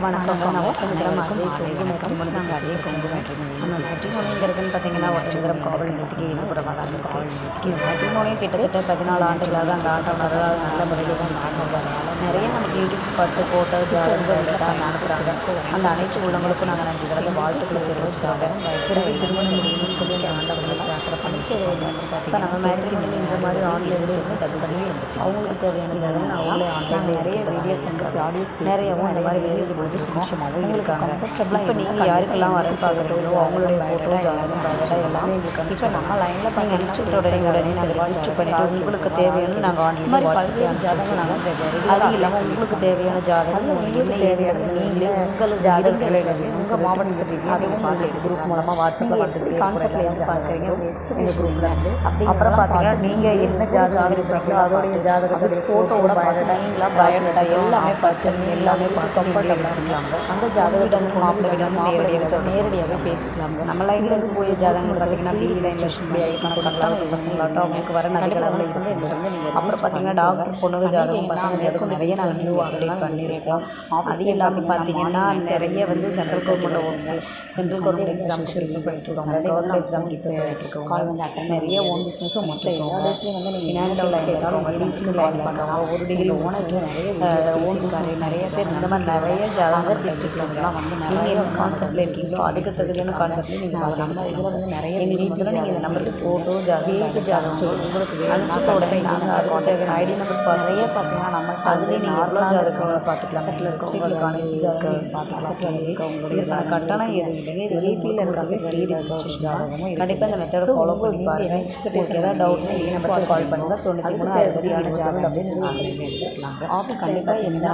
வணக்கம் நம்ம சுந்தரம் அஜய் கொங்கு மேட்ரிமோனி நாங்கள் அஜய் கொங்கு மேட்ரிமோனி நம்ம மேட்ரிமோனி எங்கே இருக்குன்னு பார்த்தீங்கன்னா ஒட்டஞ்சரம் காவல் நிலையத்துக்கு இருக்குது காவல் நிலையத்துக்கு மேட்ரிமோனி கிட்டத்தட்ட பதினாலு ஆண்டுகளாக அந்த ஆட்டம் நல்ல முறையில் தான் நடக்கும் நிறைய நமக்கு யூடியூப் ஸ்பாட்டு ஃபோட்டோ ஜாதகங்கள் எல்லாம் அனுப்புகிறாங்க அந்த அனைத்து உள்ளவங்களுக்கும் நாங்கள் நன்றி கடந்த வாழ்த்துக்களை தெரிவிச்சாங்க பிறகு திருமணம் முடியும்னு சொல்லி அந்த ஆண்டவங்களை பிரார்த்தனை பண்ணிச்சு இப்போ நம்ம மேட்ரிமோனியில் இந்த மாதிரி ஆன்லைனில் சர்ச் பண்ணி அவங்களுக்கு தேவையான ஜாதகம் நிறைய வீடியோஸ் எங்களுக்கு ஆடியோஸ் நிறையவும் இந்த மாதிரி வெளியில் பொழுது சுமூகமாகவும் இருக்காங்க. இப்போ நீங்கள் யாருக்கெல்லாம் வரன்னு பார்க்குறீங்களோ அவங்களுடைய ஃபோட்டோ ஜாதகம் பாட்சா எல்லாமே எங்களுக்கு இப்போ நம்ம லைனில் அனுப்பிச்சுட்டு உடனே உடனே நாங்கள் ரெஜிஸ்டர் பண்ணிவிட்டு உங்களுக்கு தேவையான நாங்கள் ஆன்லைனில் வாட்ஸ்அப்பில் ஜாதகம் நாங்கள் அது இல்லாமல் உங்களுக்கு தேவையான ஜாதகம் உங்களுக்கு தேவையான நீங்களே உங்கள் ஜாதகங்களை உங்கள் மாவட்டத்தில் அதுவும் உங்களுக்கு குரூப் மூலமாக வாட்ஸ்அப்பில் பார்த்துட்டு கான்செப்டில் வந்து பார்க்குறீங்க எக்ஸ்பெக்டேஷன் குரூப்பில் வந்து அப்படி அப்புறம் பார்த்தீங்கன்னா நீங்கள் என்ன ஜாதகம் இருக்கிறீங்களோ அதோடைய ஜாதகத்துடைய ஃபோட்டோவோட பயோடா நீங்களா பயோடா எல்லாமே பார்த்து எல்லாமே பார்த்து கம்ஃபர்டபுளாக இருக்கலாங்க அந்த ஜாதகத்தை வந்து மாப்பிள்ளை விட நேரடியாக நேரடியாக பேசிக்கலாங்க. நம்ம லைனில் இருந்து போய் ஜாதகங்கள் பார்த்தீங்கன்னா பிஇ லைன் கணக்காகட்டும் பசங்களாகட்டும் அவங்களுக்கு வர நடிகளாக சொல்லி நீங்கள் அப்புறம் பார்த்தீங்கன்னா டாக்டர் பொண்ணுங்க ஜாதகம் பசங்க ஜாதகம் நிறைய நாங்கள் நியூ அப்டேட் பண்ணியிருக்கோம். அது எல்லாமே பார்த்தீங்கன்னா நிறைய வந்து central government central government exam prepare பண்ணிருக்காங்க கவர்மெண்ட் எக்ஸாம் பண்ணிருக்கோம் கால் வந்து அட்டன் நிறைய ஓன் பிஸ்னஸும் மொத்தம் எல்லா வந்து நீங்கள் ஃபினான்ஷியல் கேட்டாலும் டீச்சிங் கால் பண்ணுறாங்க ஒரு டிகிரி ஓனர் நிறைய ஓன் நிறைய பேர் இந்த மாதிரி நிறைய ஜாதகர் டிஸ்ட்ரிக்ட்லாம் வந்து நிறைய கான்செப்டில் இருக்கீங்களோ அதுக்கு தகுதியான நீங்கள் நம்ம இதில் வந்து நிறைய முதல்ல நீங்கள் இந்த நம்பருக்கு ஃபோட்டோ ஜாதகம் ஜாதகம் உங்களுக்கு அனுப்பிட்ட உடனே நாங்கள் அது கான்டாக்ட் ஐடி நம்பர் நிறைய பார்த்தீங்கன்னா நம்ம அதுலேயே நார்மலாக ஜாதகங்களை பார்த்துக்கலாம் செட்டில் இருக்கவங்களுக்கான ஜாதகம் பார்த்துக்கலாம் செட்டில் இருக்கவங்களுடைய கட்டணம் எதுவும் இது ஏபியில் இருக்காங்க ஃப்ரீ ரெஜிஸ்ட்ரேஷன் ஜாதகமும் கண்டிப்பாக இந்த மெத்தட் ஃபாலோ பண்ணி பாருங்க. எக்ஸ்பெக்டேஷன் ஏதாவது டவுட்னா இதே நம்பருக்கு கால் பண்ணுங்கள் தொண்ணூற்றி மூணு அறுபது ஜாதகம் அப்படின்னு சொல்லி ஆஃபீஸ் கண்டிப்பாக எந்த